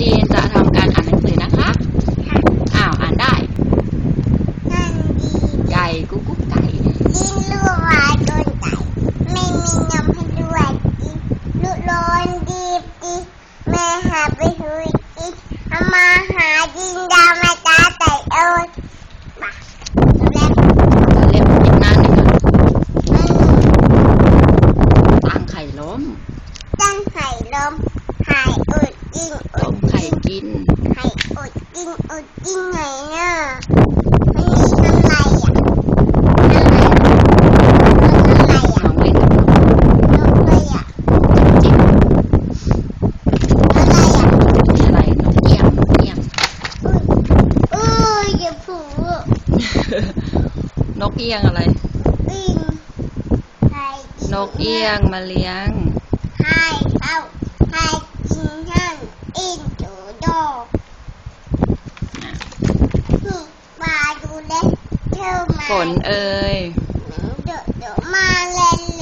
ลีนจะทำการอ่านหนังสือนะคะ อ้าวอ่านได้ นั่นดีไก่กุ๊กกุ๊กไก่กินลูกวายโดนไก่ไม่มีนมให้ด้วยกินลูกร้อนดีบดีแม่หาไปหุยกินเอามาหาดินดาวมาตาไต่เอ้ยมาแล้ว เล่มอีกหน้าหนึ่งอะ มัน ตั้งไข่ล้ม ตั้งไข่ลมไข่อุดกินอุ ต้ ด มไข่กิน ไข่อุดกินอุดกินไงเนี่ยมันมีทำไรอะทำไรมันทำไรน้องเล่นกับนกอะนกเลยอะจิ๊บอะไรอะนี่อะไรนกเอี้ยงนกเอี้ยงอุ้ยอย่าผูนกเอี้ยงอะไรปิ้งไข่นกเอี้ยงมาเลี้ยง ไข่เข้าไข่กินท่านอินจูโดนี่ปลาดูเล็กเท่ามาฝนเอ่ยเดี๋ยวเดี๋ยวมาเล่น